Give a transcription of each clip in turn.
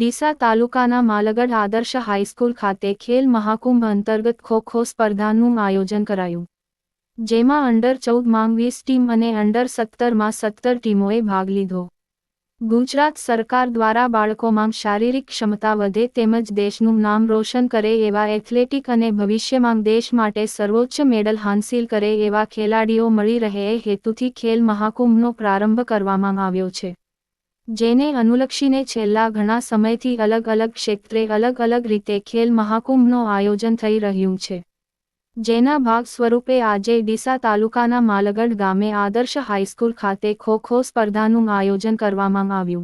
ડીસા તાલુકાના માલગઢ આદર્શ હાઈસ્કૂલ ખાતે ખેલ મહાકુંભ અંતર્ગત ખો ખો સ્પર્ધાનું આયોજન કરાયું. જેમાં અંડર ચૌદમાં વીસ ટીમ અને અંડર સત્તરમાં સત્તર ટીમોએ ભાગ લીધો. ગુજરાત સરકાર દ્વારા બાળકોમાં શારીરિક ક્ષમતા વધે તેમજ દેશનું નામ રોશન કરે એવા એથ્લેટિક અને ભવિષ્યમાં દેશ માટે સર્વોચ્ચ મેડલ હાંસિલ કરે એવા ખેલાડીઓ મળી રહે એ હેતુથી ખેલ મહાકુંભનો પ્રારંભ કરવામાં આવ્યો છે. જેને અનુલક્ષીને છેલ્લા ઘણા સમયથી અલગ અલગ ક્ષેત્રે અલગ અલગ રીતે ખેલ મહાકુંભનો આયોજન થઈ રહ્યું છે. જેના ભાગ સ્વરૂપે આજે ડીસા તાલુકાના માલગઢ ગામે આદર્શ હાઈસ્કૂલ ખાતે ખો ખો સ્પર્ધાનું આયોજન કરવામાં આવ્યું.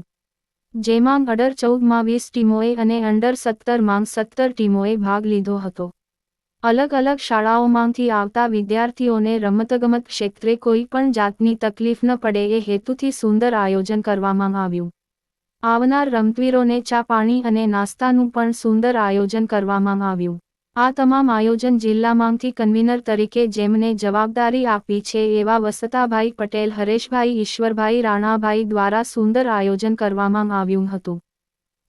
જેમાં અડર ચૌદમાં વીસ ટીમોએ અને અંડર સત્તરમાં સત્તર ટીમોએ ભાગ લીધો હતો. અલગ અલગ શાળાઓમાંથી આવતા વિદ્યાર્થીઓને રમતગમત ક્ષેત્રે કોઈ પણ જાતની તકલીફ ન પડે એ હેતુથી સુંદર આયોજન કરવામાં આવ્યું. આવનાર રમતવીરોને ચા પાણી અને નાસ્તાનું પણ સુંદર આયોજન કરવામાં આવ્યું. આ તમામ આયોજન જિલ્લામાંથી કન્વીનર તરીકે જેમને જવાબદારી આપી છે એવા વસતાભાઈ પટેલ, હરેશભાઈ, ઈશ્વરભાઈ, રાણાભાઈ દ્વારા સુંદર આયોજન કરવામાં આવ્યું હતું.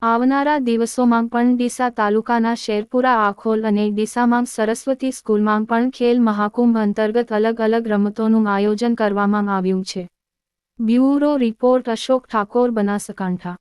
આવનારા દિવસોમાં પણ ડીસા તાલુકાના શેરપુરા, આખોલ અને ડીસામાં સરસ્વતી સ્કૂલમાં પણ ખેલ મહાકુંભ અંતર્ગત અલગ અલગ રમતોનું આયોજન કરવામાં આવ્યું છે. Bureau report Ashok Thakor, Banaskantha.